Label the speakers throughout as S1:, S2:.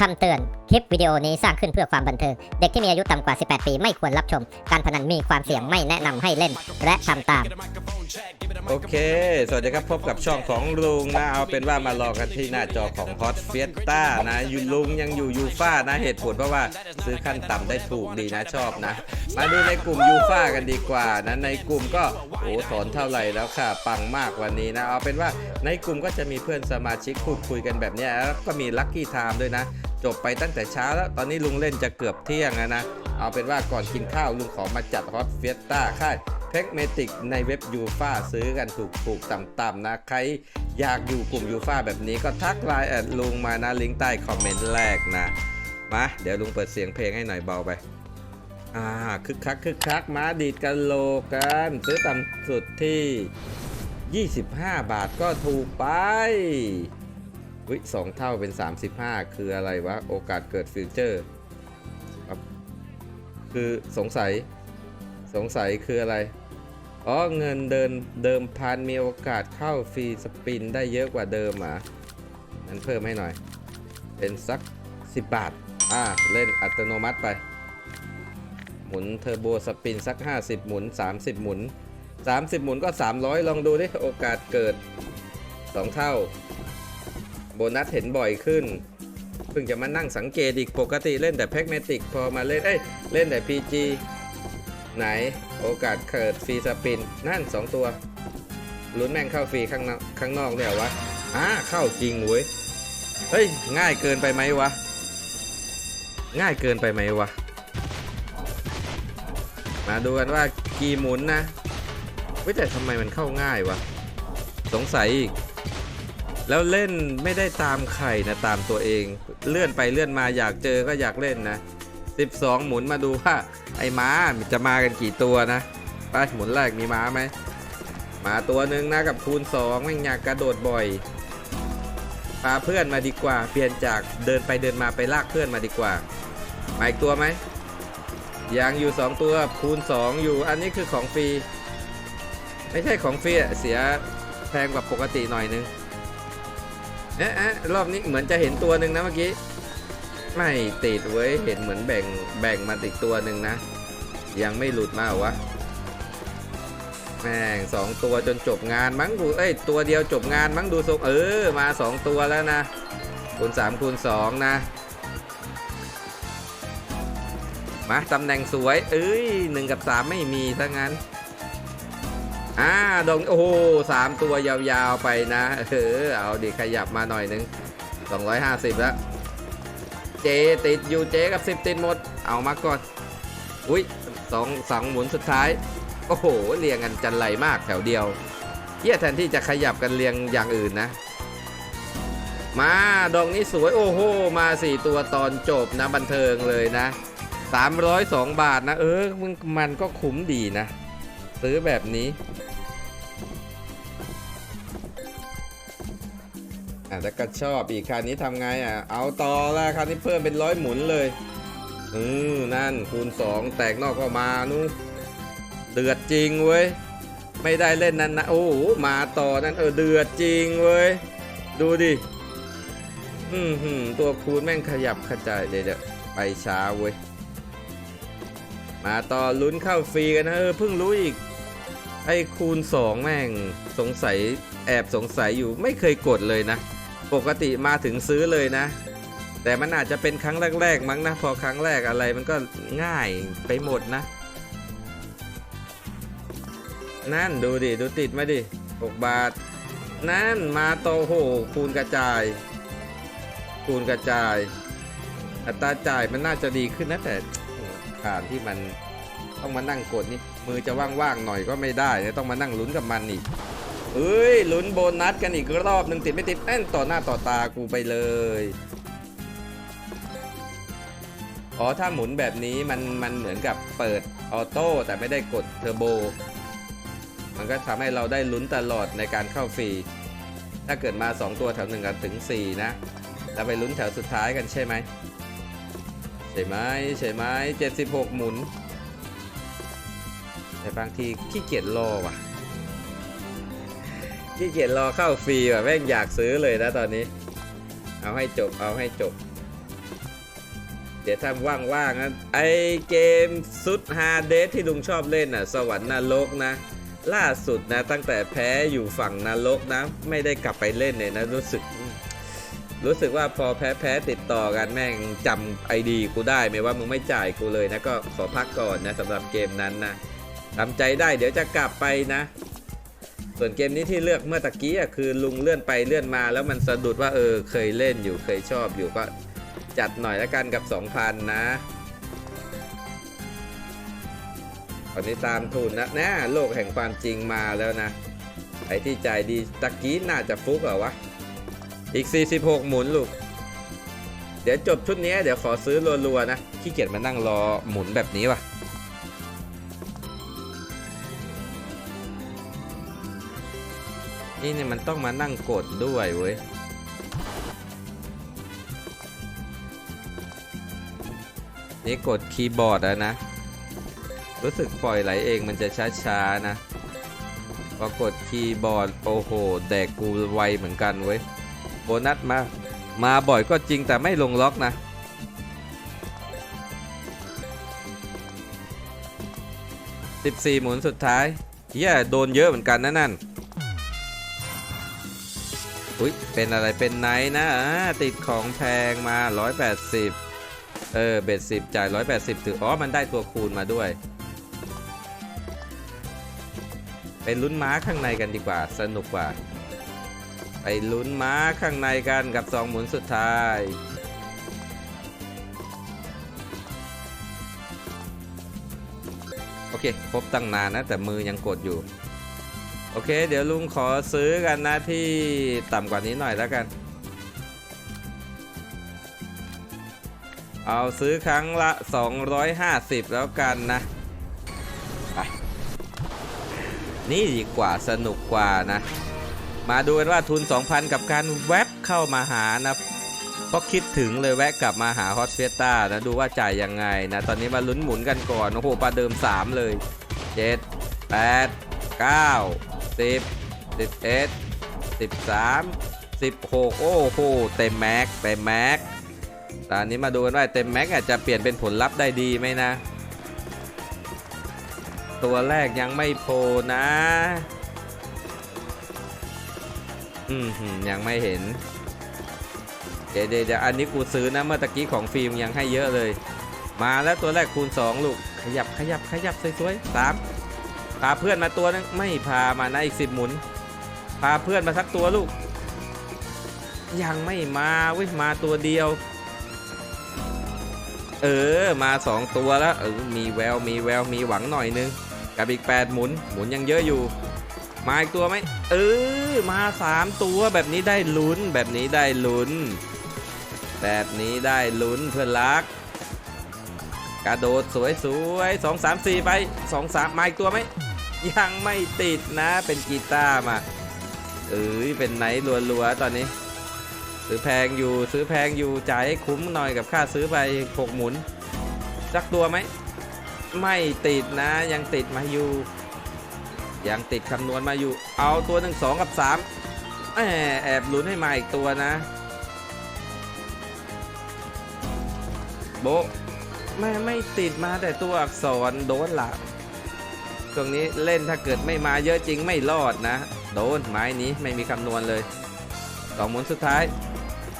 S1: คำเตือน คลิปวิดีโอนี้สร้างขึ้นเพื่อความบันเทิง เด็กที่มีอายุต่ำกว่า 18 ปีไม่ควรรับชม การพนันมีความเสี่ยงไม่แนะนำให้เล่น และทำตาม
S2: โอเค สวัสดีครับพบกับช่องของลุงนะเอาเป็นว่ามาลอกันที่หน้าจอของ Hot f i e s t a นะยูลุงยังอยู่ยูฟ่านะเหตุผลเพราะว่าซื้อขั้นต่ำได้ถูกดีนะชอบนะ มาดูในกลุ่มยูฟ่ากันดีกว่านะในกลุ่มก็โอ้ถอนเท่าไหร่แล้วค่ะ ปังมากวันนี้นะเอาเป็นว่าในกลุ่มก็จะมีเพื่อนสมาชิกพูดคุยกันแบบนี้แล้วก็มีลัคกี้ไทม์ด้วยนะ จบไปตั้งแต่เช้าแล้วตอนนี้ลุงเล่นจะเกือบเที่ยงนะเอาเป็นว่าก่อนกินข้าวลุงขอมาจัดฮอตเฟียต้าค่าย เทคเมติกในเว็บยูฟาซื้อกันถูกๆต่ำๆนะ ใครอยากอยู่กลุ่มยูฟาแบบนี้ก็ทักไลน์แอดลุงมานะ ลิงก์ใต้คอมเมนต์แรกนะ มา เดี๋ยวลุงเปิดเสียงเพลงให้หน่อยเบาไป อ่าคึกคักคึกคักมาดีดกันโลกัน ซื้อต่ำสุดที่ 25 บาทก็ถูกไปวิสองเท่าเป็น 35 คืออะไรวะ โอกาสเกิดฟิวเจอร์ครับคือสงสัย สงสัยคืออะไร อ๋อเงินเดินเดิมพันมีโอกาสเข้าฟรีสปินได้เยอะกว่าเดิมอะนั้นเพิ่มให้หน่อย เป็นสัก 10 บาท อ่า เล่นอัตโนมัติไป หมุนเทอร์โบสปินสัก 50 หมุน 30 หมุน 30 หมุนก็ 300 ลองดูดิ โอกาสเกิด 2 เท่า โบนัสเห็นบ่อยขึ้น เพิ่งจะมานั่งสังเกตอีกปกติเล่นแต่แพ็กเมติกพอมาเล่น เอ้ย เล่นแต่ PG ไหน โอกาสเกิดฟรีสปิน นั่น 2 ตัวลุ้นแม่งเข้าฟรีข้างนอกข้างนอกเนี่ยวะอ่าเข้าจริงเว้ย เฮ้ย ง่ายเกินไปไหมวะ ง่ายเกินไปไหมวะ มาดูกันว่ากี่หมุนนะเว้ยแต่ทำไมมันเข้าง่ายวะ สงสัยอีก แล้วเล่นไม่ได้ตามไข่นะ ตามตัวเอง เลื่อนไปเลื่อนมาอยากเจอก็อยากเล่นนะ 12 หมุนมาดูว่าไอ้ม้าจะมากันกี่ตัวนะไปหมุนแรกมีม้าไหมมาตัวหนึ่งนะกับคูณ2แม่งอยากกระโดดบ่อยพาเพื่อนมาดีกว่า เปลี่ยนจากเดินไปเดินมาไปลากเพื่อนมาดีกว่ามาอีกตัวไหมยังอยู่ 2 ตัวคูณ 2 อยู่อันนี้คือของฟรีไม่ใช่ของฟรีเสียแพงกว่าปกติหน่อยนึงเอ๊ะรอบนี้เหมือนจะเห็นตัวหนึ่งนะเมื่อกี้ ไม่ติดเว้ย เห็นเหมือนแบ่งแบ่งมาติดตัวหนึ่งนะ ยังไม่หลุดมาเหรอวะ แม่งสองตัวจนจบงานมั้งดูเอ้ย ตัวเดียวจบงานมั้งดูทรงเออ มาสองตัวแล้วนะคูณสามคูณสองนะ มาตำแหน่งสวย เอ้ยหนึ่งกับสามไม่มีถ้างั้นอ่าดงโอ้โหสามตัวยาวๆไปนะ เออ เอาดิขยับมาหน่อยหนึง 250 แล้ว เจติดอยู่เจกับ10ติดหมด เอามาก่อน อุ้ยสองสองหมุนสุดท้าย โอ้โห เรียงกันจันไรมากแถวเดียวเฮียแทนที่จะขยับกันเรียงอย่างอื่นนะ มาดองนี้สวยโอ้โห มา4ตัวตอนจบนะบันเทิงเลยนะ 302 บาทนะ เออมึงมันก็คุ้มดีนะ ซื้อแบบนี้ อะแล้วก็ชอบอีกคันนี้ทำไงอะ เอาต่อละคันนี้เพิ่มเป็นร้อยหมุนเลย อืมนั่นคูณ 2 แตกนอกก็มานู้เดือดจริงเว้ย ไม่ได้เล่นนั้นนะ โอ้มาต่อนั่นเออเดือดจริงเว้ย ดูดิ อืมหืมตัวคูณแม่งขยับขจายเดี๋ยวไปช้าเว้ย มาต่อลุ้นเข้าฟรีกันนะเออเพิ่งรู้อีก ไอ้คูณ 2 แม่งสงสัยแอบสงสัยอยู่ไม่เคยกดเลยนะ ปกติมาถึงซื้อเลยนะ แต่มันอาจจะเป็นครั้งแรก ๆ มั้งนะ พอครั้งแรกอะไรมันก็ง่ายไปหมดนะ นั่นดูดิ ดูติดมาดิ 6 บาท นั่นมาโตโห คูณกระจาย คูณกระจาย อัตราจ่ายมันน่าจะดีขึ้นนะแต่ผ่านที่มันต้องมานั่งกดนี่มือจะว่างๆหน่อยก็ไม่ได้ ต้องมานั่งลุ้นกับมันอีก เอ้ยลุ้นโบนัสกันอีกรอบหนึ่งติดไม่ติดแน่นต่อหน้าต่อตากูไปเลยอ๋อถ้าหมุนแบบนี้มันมันเหมือนกับเปิดออโต้แต่ไม่ได้กดเทอร์โบ มันก็ทำให้เราได้ลุ้นตลอดในการเข้าฟรี ถ้าเกิดมา 2 ตัวแถวหนึ่งกันถึง 4 นะแล้วไปลุ้นแถวสุดท้ายกันใช่ไหมใช่ไหมใช่ไหม76 หมุน แต่บางทีขี้เกียจรอว่ะ ที่เกียจรอเข้าฟรีแบบแม่งอยากซื้อเลยนะตอนนี้ เอาให้จบเอาให้จบ เดี๋ยวถ้าว่างๆนะไอเกมสุดฮาเดทที่ลุงชอบเล่นอะ สวรรค์นรกนะ ล่าสุดนะ ตั้งแต่แพ้อยู่ฝั่งนรกนะ ไม่ได้กลับไปเล่นเลยนะรู้สึก รู้สึกว่าพอแพ้แพ้ติดต่อกันแม่งจำไอดีกูได้ไหมว่ามึงไม่จ่ายกูเลยนะก็ขอพักก่อนนะสำหรับเกมนั้นนะทำใจได้เดี๋ยวจะกลับไปนะ ส่วนเกมนี้ที่เลือกเมื่อตะกี้คือลุงเลื่อนไปเลื่อนมา แล้วมันสะดุดว่าเออเคยเล่นอยู่เคยชอบอยู่ก็จัดหน่อยละกันกับ 2,000 นะ ตอนนี้ตามทุนนะนะโลกแห่งความจริงมาแล้วนะ ไอ้ที่จ่ายดีตะกี้น่าจะฟุกเหรอวะ อีก 46 หมุนลูก เดี๋ยวจบชุดนี้เดี๋ยวขอซื้อรัวๆนะ ขี้เกียจมานั่งรอหมุนแบบนี้ว่ะ นี่เนี่ยมันต้องมานั่งกดด้วยเว้ยนี่กดคีย์บอร์ดอะนะ รู้สึกปล่อยไหลเองมันจะช้าๆนะพอกดคีย์บอร์ดโอ้โหแดกกูไวเหมือนกันเว้ยโบนัสมา มาบ่อยก็จริงแต่ไม่ลงล็อกนะ 14 หมุนสุดท้ายเฮียโดนเยอะเหมือนกันนะนั่น อุ้ยเป็นอะไรเป็นไนท์นะติดของแพงมา 180 เออ เบ็ดสิบจ่าย 180 ถือ อ๋อ มันได้ตัวคูณมาด้วย เป็นลุ้นม้าข้างในกันดีกว่า สนุกกว่า ไปลุ้นม้าข้างในกันกับ2หมุนสุดท้ายโอเคครบตั้งนานนะ แต่มือยังกดอยู่ โอเค เดี๋ยวลุงขอซื้อกันนะที่ต่ำกว่านี้หน่อยแล้วกัน เอาซื้อครั้งละ 250 แล้วกันนะ นี่ดีกว่าสนุกกว่านะ มาดูกันว่าทุน 2,000 กับการแวบเข้ามาหานะเพราะคิดถึงเลยแวะกลับมาหาฮอตเฟต้านะ ดูว่าจ่ายยังไงนะ ตอนนี้มาลุ้นหมุนกันก่อน โอ้โหประเดิม 3 เลย 7 8 9 10 11 13 16 โอ้โหเต็มแม็กเต็มแม็กตอนนี้มาดูกันว่าเต็มแม็กอาจจะเปลี่ยนเป็นผลลัพธ์ได้ดีไหมนะ ตัวแรกยังไม่โผล่นะอืมยังไม่เห็น เดี๋ยวเดี๋ยวเดี๋ยวอันนี้กูซื้อนะเมื่อตะกี้ของฟิล์มยังให้เยอะเลย มาแล้วตัวแรกคูณ 2 ลูก ขยับขยับขยับสวยๆสาม พาเพื่อนมาตัวนึงไม่พามานะอีกสิบหมุน พาเพื่อนมาสักตัวลูก ยังไม่มาเว้ยมาตัวเดียว เออมา2ตัวแล้วเออมีแววมีแววมีหวังหน่อยนึงกับอีก8หมุนหมุนยังเยอะอยู่ มาอีกตัวไหมเออมา3ตัวแบบนี้ได้ลุ้นแบบนี้ได้ลุ้น แบบนี้ได้ลุ้นเพื่อนรักกระโดดสวยสวยสองสามสี่ไปสองสามมาอีกตัวไหม ยังไม่ติดนะ เป็นกีตาร์มา เอ้ยเป็นไหนท์รัวๆตอนนี้ ซื้อแพงอยู่ซื้อแพงอยู่จ่ายให้คุ้มหน่อยกับค่าซื้อไปหกหมุน สักตัวไหม ไม่ติดนะ ยังติดมาอยู่ ยังติดคำนวณมาอยู่ เอาตัวหนึ่งสองกับสามแอบแอบลุ้นให้มาอีกตัวนะ โบไม่ไม่ติดมาแต่ตัวอักษรโดนละ ตรงนี้เล่นถ้าเกิดไม่มาเยอะจริงไม่รอดนะ โดนไม้นี้ไม่มีคำนวณเลยสองหมุนสุดท้าย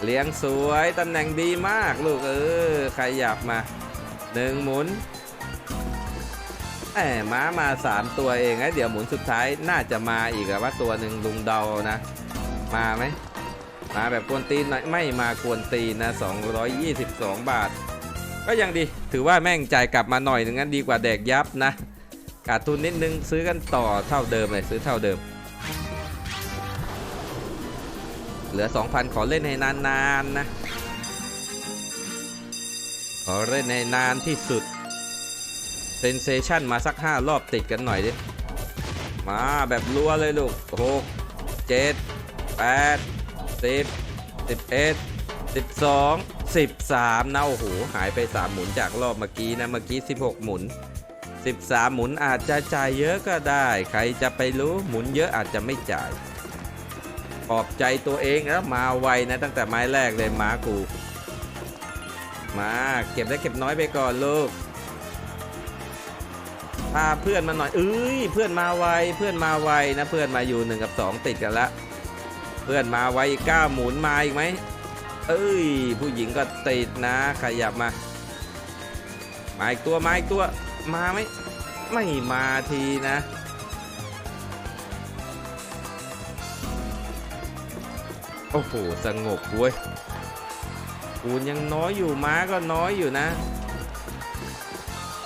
S2: เลี้ยงสวยตำแหน่งดีมากลูกเออใครอยากมาหนึ่งหมุนแหมม้ามาสามตัวเองนะเดี๋ยวหมุนสุดท้ายน่าจะมาอีกอะว่าตัวหนึ่งลุงเดานะ มาไหมมาแบบกวนตีนหน่อยไม่มากวนตีนนะ 222 บาท ก็ยังดีถือว่าแม่งจ่ายกลับมาหน่อยหนึงงั้นดีกว่าแดกยับนะ ขาดทุนนิดนึงซื้อกันต่อเท่าเดิมเลยซื้อเท่าเดิม เหลือ 2,000 ขอเล่นให้นานๆนะ ขอเล่นให้นานที่สุดเซนเซชันมาสัก 5 รอบติดกันหน่อยดิ มาแบบรัวเลยลูก 6 7 8 10 11 12 13 นะ โอ้โห หายไป 3 หมุนจากรอบเมื่อกี้นะ เมื่อกี้ 16 หมุน 13 หมุนอาจจะจ่ายเยอะก็ได้ ใครจะไปรู้หมุนเยอะอาจจะไม่จ่าย ขอบใจตัวเองแล้วมาไวนะตั้งแต่ไม้แรกเลยมากู มาเก็บได้เก็บน้อยไปก่อนลูกพาเพื่อนมาหน่อยเอ้ยเพื่อนมาไวเพื่อนมาไวนะเพื่อนมาอยู่หนึ่งกับสองติดกันละเพื่อนมาไวอีกเก้าหมุนมาอีกไหมเอ้ยผู้หญิงก็ติดนะขยับมามาอีกตัวมาอีกตัว มาไหมไม่มาทีนะโอ้โหสงบเว้ยปูนยังน้อยอยู่ม้าก็น้อยอยู่นะ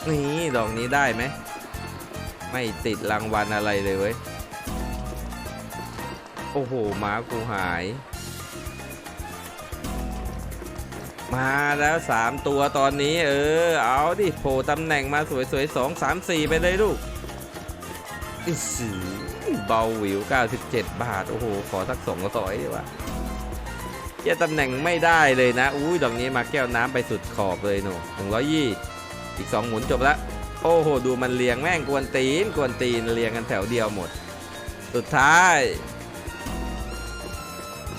S2: นี่ดอกนี้ได้ไหม ไม่ติดรางวัลอะไรเลยเว้ย โอ้โหม้ากูหาย มาแล้ว 3 ตัวตอนนี้ เออ เอาดิโผล่ตำแหน่งมาสวยๆสองสามสี่ไปเลยลูกอิสือเบาหวิว 97 บาท โอ้โห ขอสักสองร้อยดีกว่าเกียตำแหน่งไม่ได้เลยนะ อุ้ยดอกนี้มาแก้วน้ำไปสุดขอบเลยหนูหนึ่งร้อยยี่อีกสองหมุนจบละโอ้โห ดูมันเรียงแม่งกวนตีน กวนตีนเรียงกันแถวเดียวหมด สุดท้าย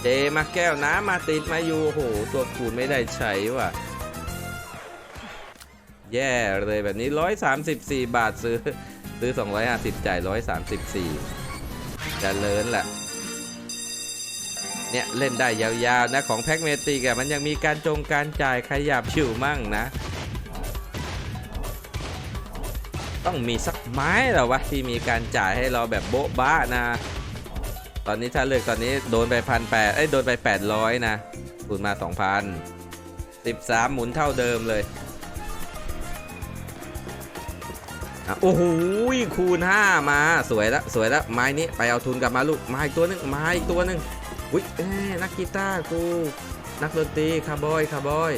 S2: เจมาแก้วน้ำมาติดมาอยู่โอ้โหตัวคูณไม่ได้ใช้ว่ะ แย่เลยแบบนี้ 134 บาทซื้อ ซื้อ 250 จ่าย 134จะเลินแหละ เนี่ย เล่นได้ยาวๆนะ ของแพ็กเมติกอะมันยังมีการจงการจ่ายขยับชิวมั่งนะ ต้องมีสักไม้หรอวะ ที่มีการจ่ายให้เราแบบโบ๊ะบ้านะ ตอนนี้ถ้าเลือกตอนนี้โดนไปพันแปดเอ้ยโดนไป800นะคูณมา2,000 13หมุนเท่าเดิมเลยโอ้โหคูณ5มาสวยละสวยละไม้นี้ไปเอาทุนกลับมาลูกมาอีกตัวหนึงมาอีกตัวหนึงอุ้ยเอ้นักกีตาร์กูนักดนตรีคาร์บอยคาร์บอย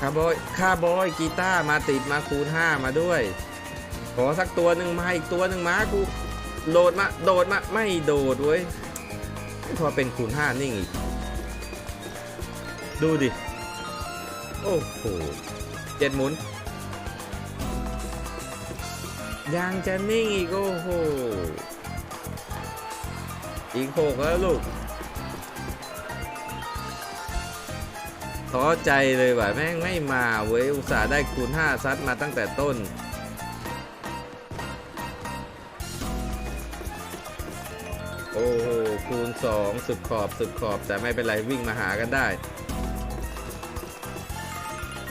S2: คาร์บอยคาร์บอยกีตาร์มาติดมาคูณ5มาด้วย ขอสักตัวหนึ่งมาอีกตัวหนึ่งมากู โดดมา โดดมา ไม่โดดเว้ย พอเป็นคูณ5นิ่งอีก ดูดิ โอ้โหเจ็ดหมุน ยังจะนิ่งอีก โอ้โห อีกหกแล้วลูกท้อใจเลยว่ะแม่งไม่มาเว้ย อุตส่าห์ได้คูณ5ซัดมาตั้งแต่ต้น คูณ2สุดขอบสุดขอบ แต่ไม่เป็นไรวิ่งมาหากันได้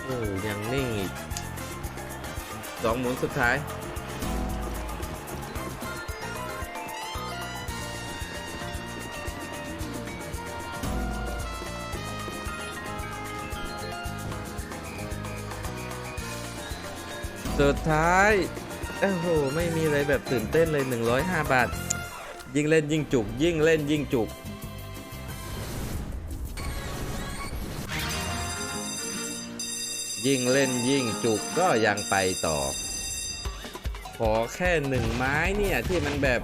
S2: โอ้ยังนิ่งอีกสองหมุนสุดท้ายสุดท้าย โอ้โห ไม่มีอะไรแบบตื่นเต้นเลย 105 บาท ยิ่งเล่นยิ่งจุก ยิ่งเล่นยิ่งจุก ยิ่งเล่นยิ่งจุกก็ยังไปต่อ ขอแค่หนึ่งไม้เนี่ย ที่มันแบบ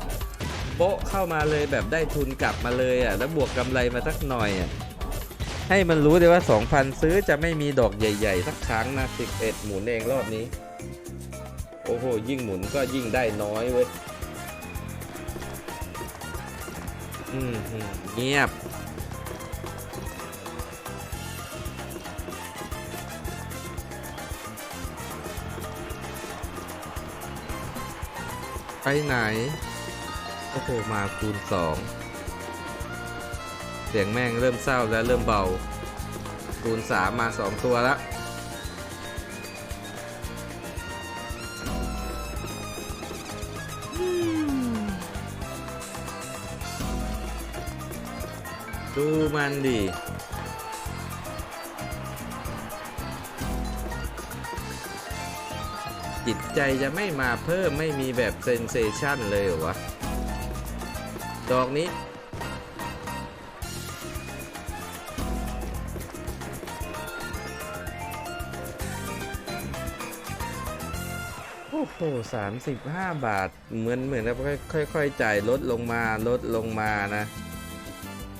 S2: โป๊ะเข้ามาเลยแบบได้ทุนกลับมาเลยอะแล้วบวกกำไรมาสักหน่อยอะให้มันรู้เลยว่า 2,000 ซื้อจะไม่มีดอกใหญ่ ๆ สักครั้งนะ11 หมุนเองรอบนี้ โอ้โห ยิ่งหมุนก็ยิ่งได้น้อยเว้ย เงียบ ไปไหน โอ้โห มาคูณสอง เสียงแม่งเริ่มเศร้าแล้วเริ่มเบา คูณสามมาสองตัวแล้ว ดูมันดิจิตใจจะไม่มาเพิ่มไม่มีแบบเซนเซชันเลยเหรอวะ ดอกนี้ โอ้โหสามสิบห้าบาท เหมือนเหมือนกับค่อยๆจ่ายลดลงมาลดลงมานะ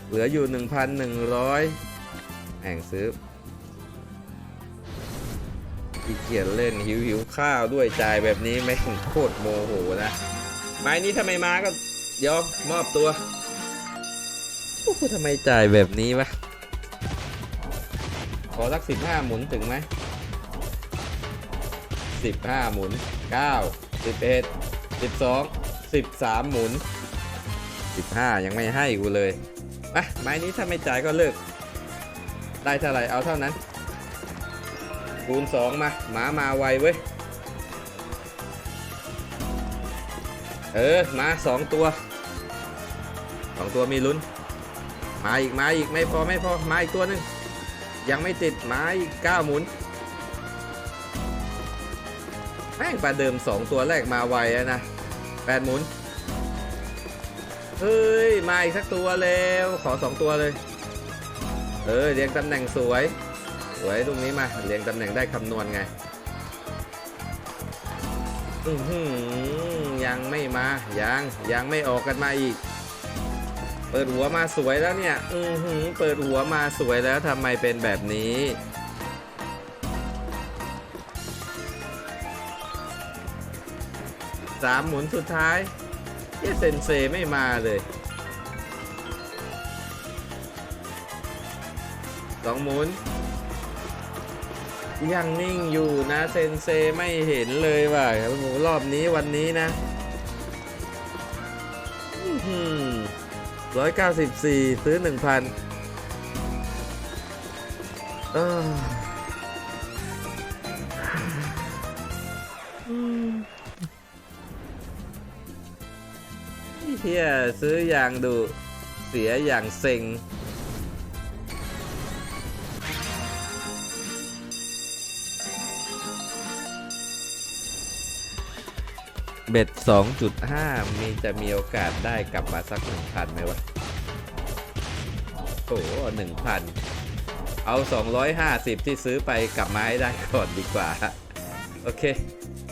S2: เหลืออยู่ 1,100แห่งซื้ออีเกียจเล่นหิวหิวข้าวด้วยจ่ายแบบนี้แม่งโคตรโมโหนะไม้นี้ถ้าไมมาก็ยอมมอบตัวทำไมจ่ายแบบนี้วะขอสักสิบห้าหมุนถึงไหมสิบห้าหมุนเก้าสิบเอ็ดสิบสองสิบสามหมุนสิบห้ายังไม่ให้กูเลย อะไม้นี้ถ้าไม่จ่ายก็เลิก ได้เท่าไหร่เอาเท่านั้น คูณสองมาหมามาไวเว้ย เออมาสองตัวสองตัวมีลุ้น มาอีกมาอีกไม่พอไม่พอมาอีกตัวหนึง ยังไม่ติดมาอีกเก้าหมุนแม่งประเดิมสองตัวแรกมาไวแล้วนะแปดหมุน เฮ้ย มาอีกสักตัวแล้ว ขอสองตัวเลย เออเรียงตำแหน่งสวย สวยตรงนี้มาเรียงตำแหน่งได้คำนวณไง อือหือยังไม่มา ยัง ยังไม่ออกกันมาอีก เปิดหัวมาสวยแล้วเนี่ย อือหือเปิดหัวมาสวยแล้วทำไมเป็นแบบนี้สามหมุนสุดท้าย เซนเซไม่มาเลยสองหมุน ยังนิ่งอยู่นะเซนเซไม่เห็นเลยว่ะหมูรอบนี้วันนี้นะร้อยเก้าสิบสี่ซื้อหนึ่งพันเเฮียซื้ออย่างดูเสียอย่างเซ็งเบ็ด 2.5 มีจะมีโอกาสได้กลับมาสัก1,000ไหมวะ โอ้หนึ่งพัน เอา 250 ที่ซื้อไปกลับมาให้ได้ก่อนดีกว่า โอเค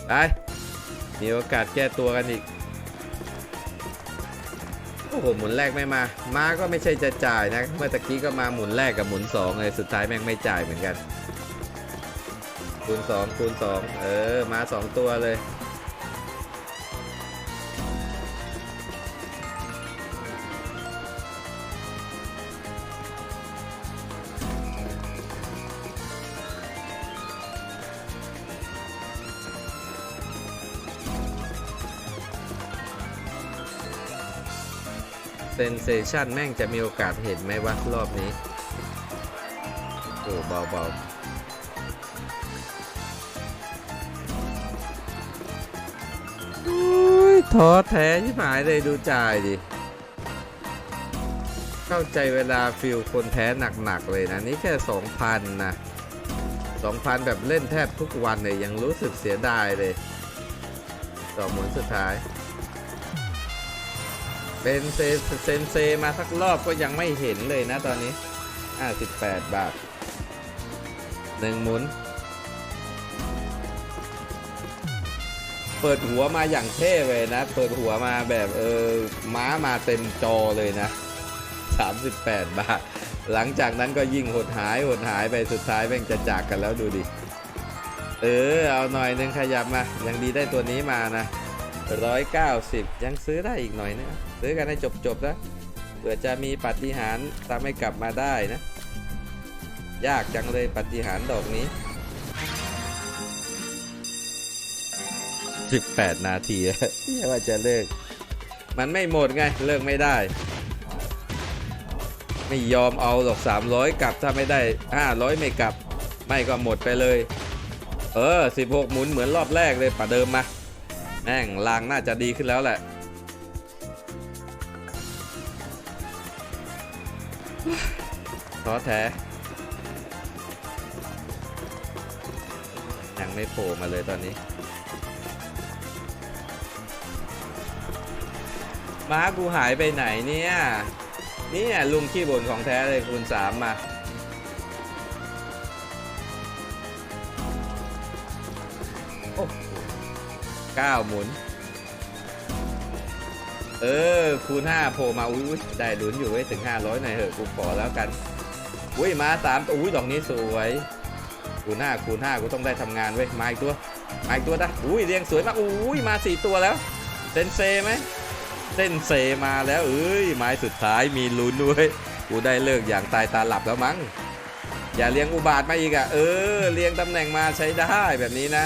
S2: ไป มีโอกาสแก้ตัวกันอีก โอ้โหหมุนแรกไม่มา มาก็ไม่ใช่จะจ่ายนะ เมื่อตะกี้ก็มาหมุนแรกกับหมุน2เลยสุดท้ายแม่งไม่จ่ายเหมือนกันคูณ2คูณ2เออมา 2 ตัวเลย เซนเซชันแม่งจะมีโอกาสเห็นไหมวะรอบนี้โอ้เบาเบาโอ้ยท้อแท้ที่หมายเลยดูจ่ายดิ เข้าใจเวลาฟิลคนแพ้หนัก ๆ เลยนะ นี่แค่ 2,000 นะ 2,000 แบบเล่นแทบทุกวันเลยยังรู้สึกเสียดายเลย ต่อหมุนสุดท้าย เป็นเซเซนเซมาสักรอบก็ยังไม่เห็นเลยนะตอนนี้58บาทหนึ่งหมุน เปิดหัวมาอย่างเท่เลยนะ เปิดหัวมาแบบเออม้ามาเต็มจอเลยนะ 38 บาท หลังจากนั้นก็ยิ่งหดหายหดหายไปสุดท้ายแม่งจะจากกันแล้วดูดิ เออ เอาหน่อยนึงขยับมา ยังดีได้ตัวนี้มานะ ร้อยเก้าสิบยังซื้อได้อีกหน่อยนะซื้อกันให้จบจบๆนะเผื่อจะมีปาฏิหารย์ทำให้กลับมาได้นะ ยากจังเลยปาฏิหารย์ดอกนี้ 18 นาทีแล้วไม่ว่าจะเลิก มันไม่หมดไง เลิกไม่ได้ ไม่ยอมเอาหรอก 300 กลับถ้าไม่ได้ 500 ไม่กลับ ไม่ก็หมดไปเลย เออ 16 หมุนเหมือนรอบแรกเลยประเดิมมา แม่งลางน่าจะดีขึ้นแล้วแหละ ท้อแท้ยังไม่โผล่มาเลยตอนนี้ ม้ากูหายไปไหนเนี่ย เนี่ยลุงขี้บ่นของแท้เลยคูณสามมา 9 หมุน เออ คูณ5โผล่มาอุ้ยได้ลุ้นอยู่ไว้ถึง 500หน่อยเหอะกูขอแล้วกัน อุ้ยมา3อุ้ยดอกนี้สวย คูณ5คูณ5กูต้องได้ทำงานเว้ยมาอีกตัวมาอีกตัวนะอุ้ยเรียงสวยมากอุ้ยมา 4 ตัวแล้วเซนเซไหมเส้นเซมาแล้วเอ้ยไม้สุดท้ายมีลุ้นด้วยกูได้เลิกอย่างตายตาหลับแล้วมั้งอย่าเลี้ยงอุบาทมาอีกอะ่ะเออเลี้ยงตำแหน่งมาใช้ได้แบบนี้นะ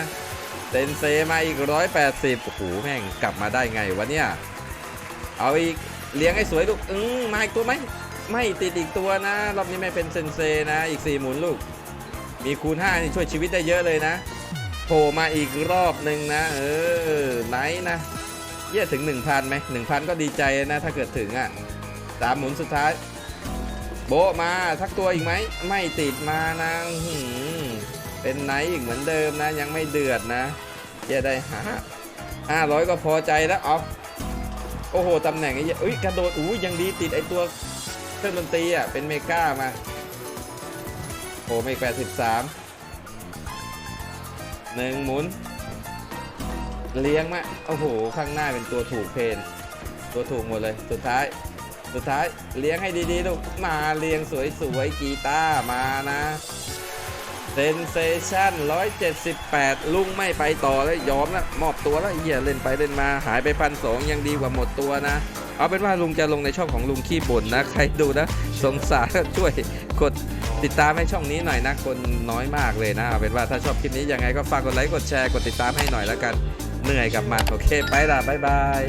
S2: เซนเซมาอีกร้อยแปดสิบโอ้โห แม่งกลับมาได้ไงวะเนี่ย เอาอีก เลี้ยงให้สวยลูก อืมมาอีกตัวไหม ไม่ติดอีกตัวนะ รอบนี้ไม่เป็นเซนเซนะ อีกสี่หมุนลูก มีคูณ5นี่ช่วยชีวิตได้เยอะเลยนะ โผล่มาอีกรอบหนึ่งนะ เออ ไหนนะ เยี่ยถึง 1,000ไหม1,000 ก็ดีใจนะ ถ้าเกิดถึงอะสามหมุนสุดท้าย โบมาทักตัวอีกไหม ไม่ติดมานะหือ เป็นไนท์อีกเหมือนเดิมนะ ยังไม่เดือดนะเยี่ยได้หาห้าร้อยก็พอใจแล้วออฟโอ้โหตำแหน่งไอ้เหี้ยเอ้ยกระโดดอู้ยังดีติดไอตัวเครื่องดนตรีอะเป็นเมก้ามาโอ้ไม่แปดสิบสามหนึ่งหมุน เลี้ยงมาโอ้โห ข้างหน้าเป็นตัวถูกเพน ตัวถูกหมดเลย สุดท้าย สุดท้ายเลี้ยงให้ดีๆลูกมาเลี้ยงสวยๆกีตาร์มานะ เซนเซชัน178 ลุงไม่ไปต่อแล้วยอมแล้วมอบตัวแล้วอ้เหี้ยเล่นไปเล่นมาหายไปพันสองยังดีกว่าหมดตัวนะ เอาเป็นว่าลุงจะลงในช่องของลุงขี้บ่นนะ ใครดูนะ สงสารช่วยกดติดตามให้ช่องนี้หน่อยนะ คนน้อยมากเลยนะ เอาเป็นว่าถ้าชอบคลิปนี้ยังไงก็ฝากกดไลค์กดแชร์กดติดตามให้หน่อยแล้วกัน เหนื่อยกับมันโอเคไปละบ๊ายบาย